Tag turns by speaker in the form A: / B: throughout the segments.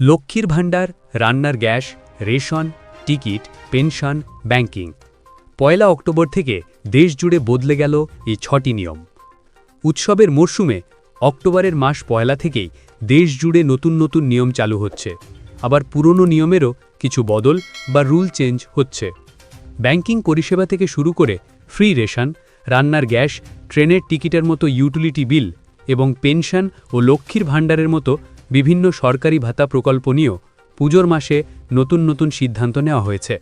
A: লক্ষ্মীর ভাণ্ডার, রান্নার gas, ration, ticket, pension, banking. পয়লা অক্টোবর থেকে দেশ জুড়ে বদলে গেল এই ছটি নিয়ম। উৎসবের মরশুমে অক্টোবরের মাস পয়লা থেকেই দেশ জুড়ে নতুন নতুন নিয়ম চালু হচ্ছে। আবার পুরনো নিয়মেরও কিছু বদল বা রুল চেঞ্জ হচ্ছে। ব্যাংকিং পরিষেবা থেকে শুরু করে ফ্রি রেশন, রান্নার গ্যাস, ট্রেনের টিকিটের মতো ইউটিলিটি বিল এবং পেনশন ও লক্ষ্মীর ভাণ্ডারের মতো বিভিন্ন সরকারি ভাতা প্রকল্প নিয়েও পুজোর মাসে নতুন নতুন সিদ্ধান্ত নেওয়া হয়েছে।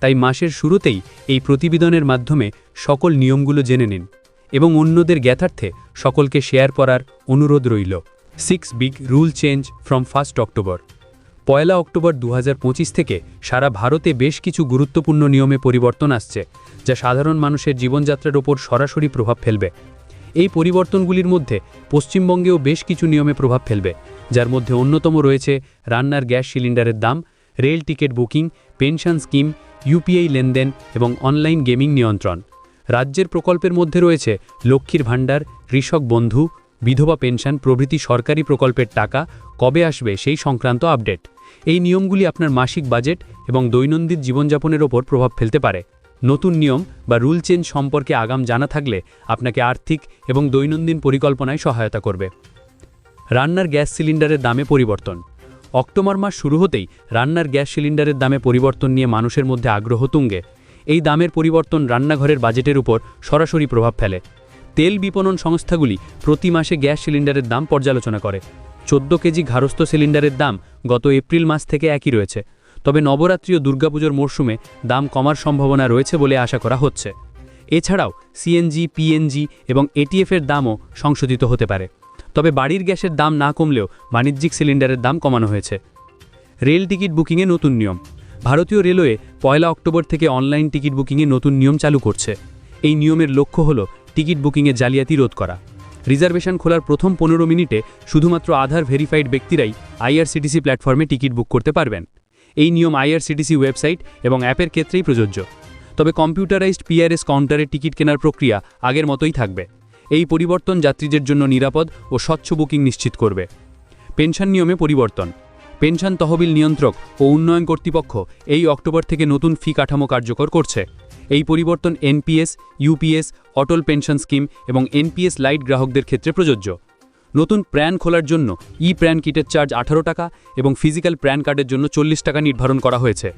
A: তাই মাসের শুরুতেই এই প্রতিবেদনের মাধ্যমে সকল নিয়মগুলো জেনে নিন এবং অন্যদের জ্ঞাতার্থে সকলকে শেয়ার করার অনুরোধ রইল। Six big rule change from first October Poila October দু হাজার পঁচিশ থেকে সারা ভারতে বেশ কিছু গুরুত্বপূর্ণ নিয়মে পরিবর্তন আসছে, যা সাধারণ মানুষের জীবনযাত্রার ওপর সরাসরি প্রভাব ফেলবে। এই পরিবর্তনগুলির মধ্যে পশ্চিমবঙ্গেও বেশ কিছু নিয়মে প্রভাব ফেলবে যার মধ্যে অন্যতম রয়েছে রান্নার গ্যাস সিলিন্ডারের দাম, rail ticket booking, pension scheme UPI লেনদেন এবং অনলাইন গেমিং নিয়ন্ত্রণ। রাজ্যের প্রকল্পের মধ্যে রয়েছে লক্ষ্মীর ভাণ্ডার, কৃষক বন্ধু, বিধবা পেনশন, প্রভৃতি সরকারি প্রকল্পের টাকা, কবে আসবে সেই সংক্রান্ত আপডেট। এই নিয়মগুলি আপনার মাসিক বাজেট এবং দৈনন্দিন জীবনযাপনের ওপর প্রভাব ফেলতে পারে। নতুন নিয়ম বা রুল চেঞ্জ সম্পর্কে আগাম জানা থাকলে আপনাকে আর্থিক এবং দৈনন্দিন পরিকল্পনায় সহায়তা করবে। রান্নার গ্যাস সিলিন্ডারের দামে পরিবর্তন। অক্টোবর মাস শুরু হতেই রান্নার গ্যাস সিলিন্ডারের দামে পরিবর্তন নিয়ে মানুষের মধ্যে আগ্রহ তুঙ্গে। এই দামের পরিবর্তন রান্নাঘরের বাজেটের উপর সরাসরি প্রভাব ফেলে। তেল বিপণন সংস্থাগুলি প্রতি মাসে গ্যাস সিলিন্ডারের দাম পর্যালোচনা করে। চোদ্দ কেজি ঘারস্থ সিলিন্ডারের দাম গত এপ্রিল মাস থেকে একই রয়েছে। তবে নবরাত্রি ও দুর্গাপুজোর মরশুমে দাম কমার সম্ভাবনা রয়েছে বলে আশা করা হচ্ছে। এছাড়াও সিএনজি, পিএনজি এবং এটিএফের দামও সংশোধিত হতে পারে। তবে বাড়ির গ্যাসের দাম না কমলেও বাণিজ্যিক সিলিন্ডারের দাম কমানো হয়েছে। রেল টিকিট বুকিংয়ে নতুন নিয়ম। ভারতীয় রেলওয়ে পয়লা অক্টোবর থেকে অনলাইন টিকিট বুকিংয়ে নতুন নিয়ম চালু করছে। এই নিয়মের লক্ষ্য হল টিকিট বুকিংয়ে জালিয়াতি রোধ করা। রিজার্ভেশন খোলার প্রথম পনেরো মিনিটে শুধুমাত্র আধার ভেরিফাইড ব্যক্তিরাই আইআরসিটিসি প্ল্যাটফর্মে টিকিট বুক করতে পারবেন। এই নিয়ম আইআরসিটিসি ওয়েবসাইট এবং অ্যাপের ক্ষেত্রেই প্রযোজ্য। তবে কম্পিউটারাইজড পিআরএস কাউন্টারে টিকিট কেনার প্রক্রিয়া আগের মতোই থাকবে। এই পরিবর্তন যাত্রীদের জন্য নিরাপদ ও স্বচ্ছ বুকিং নিশ্চিত করবে। পেনশন নিয়মে পরিবর্তন। পেনশন তহবিল নিয়ন্ত্রক ও উন্নয়ন কর্তৃপক্ষ এই অক্টোবর থেকে নতুন ফি কাঠামো কার্যকর করছে। এই পরিবর্তন NPS, UPS, Atal pension scheme এবং এনপিএস লাইট গ্রাহকদের ক্ষেত্রে প্রযোজ্য। নতুন প্র্যান খোলার জন্য ই প্র্যান কিটের চার্জ আঠারো টাকা এবং ফিজিক্যাল প্র্যান কার্ডের জন্য চল্লিশ টাকা নির্ধারণ করা হয়েছে।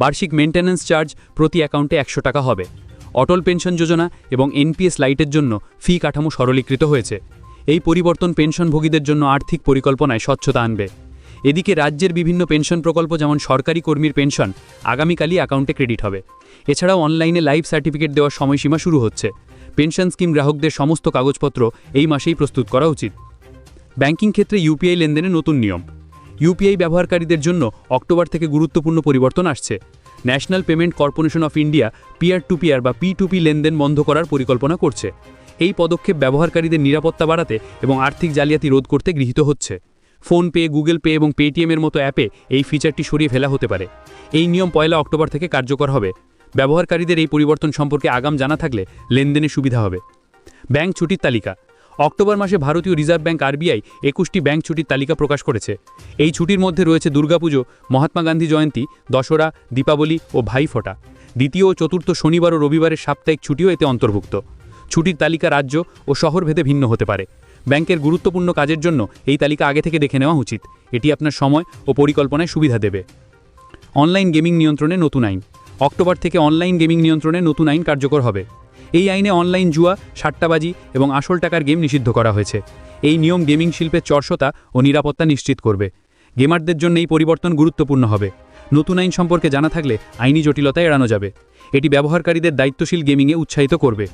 A: বার্ষিক মেনটেন্যান্স চার্জ প্রতি অ্যাকাউন্টে একশো টাকা হবে। অটল পেনশন যোজনা এবং এনপিএস লাইটের জন্য ফি কাঠামো সরলীকৃত হয়েছে। এই পরিবর্তন পেনশনভোগীদের জন্য আর্থিক পরিকল্পনায় স্বচ্ছতা আনবে। এদিকে রাজ্যের বিভিন্ন পেনশন প্রকল্প যেমন সরকারি কর্মীর পেনশন, আগামীকালই অ্যাকাউন্টে ক্রেডিট হবে। এছাড়াও অনলাইনে লাইভ সার্টিফিকেট দেওয়ার সময়সীমা শুরু হচ্ছে। পেনশন স্কিম গ্রাহকদের সমস্ত কাগজপত্র এই মাসেই প্রস্তুত করা উচিত। ব্যাংকিং ক্ষেত্রে ইউপিআই লেনদেনে নতুন নিয়ম। ইউপিআই ব্যবহারকারীদের জন্য অক্টোবর থেকে গুরুত্বপূর্ণ পরিবর্তন আসছে। National payment corporation of India peer to peer বা পি টু পি লেনদেন বন্ধ করার পরিকল্পনা করছে। এই পদক্ষেপ ব্যবহারকারীদের নিরাপত্তা বাড়াতে এবং আর্থিক জালিয়াতি রোধ করতে গৃহীত হচ্ছে। ফোনপে, গুগল পে এবং পেটিএমের মতো অ্যাপে এই ফিচারটি সরিয়ে ফেলা হতে পারে। এই নিয়ম পয়লা অক্টোবর থেকে কার্যকর হবে। ব্যবহারকারীদের এই পরিবর্তন সম্পর্কে আগাম জানা থাকলে লেনদেনে সুবিধা হবে। ব্যাংক ছুটির তালিকা। অক্টোবর মাসে ভারতীয় রিজার্ভ ব্যাংক আরবিআই একুশটি ব্যাংক ছুটির তালিকা প্রকাশ করেছে। এই ছুটির মধ্যে রয়েছে দুর্গাপুজো, মহাত্মা গান্ধী জয়ন্তী দশরা দীপাবলি ও ভাইফোঁটা দ্বিতীয় ও চতুর্থ শনিবার ও রবিবারের সাপ্তাহিক ছুটিও এতে অন্তর্ভুক্ত। ছুটির তালিকা রাজ্য ও শহর ভেদে ভিন্ন হতে পারে। ব্যাংকের গুরুত্বপূর্ণ কাজের জন্য এই তালিকা আগে থেকে দেখে নেওয়া উচিত। এটি আপনার সময় ও পরিকল্পনায় সুবিধা দেবে। অনলাইন গেমিং নিয়ন্ত্রণে নতুন আইন। অক্টোবর থেকে অনলাইন গেমিং নিয়ন্ত্রণে নতুন আইন কার্যকর হবে। এই আইনে অনলাইন জুয়া, সাট্টাবাজি এবং আসল টাকার গেম নিষিদ্ধ করা হয়েছে। এই নিয়ম গেমিং শিল্পের চর্ষতা ও নিরাপত্তা নিশ্চিত করবে। গেমারদের জন্য এই পরিবর্তন গুরুত্বপূর্ণ হবে। নতুন আইন সম্পর্কে জানা থাকলে আইনি জটিলতা এড়ানো যাবে। এটি ব্যবহারকারীদের দায়িত্বশীল গেমিংয়ে উৎসাহিত করবে।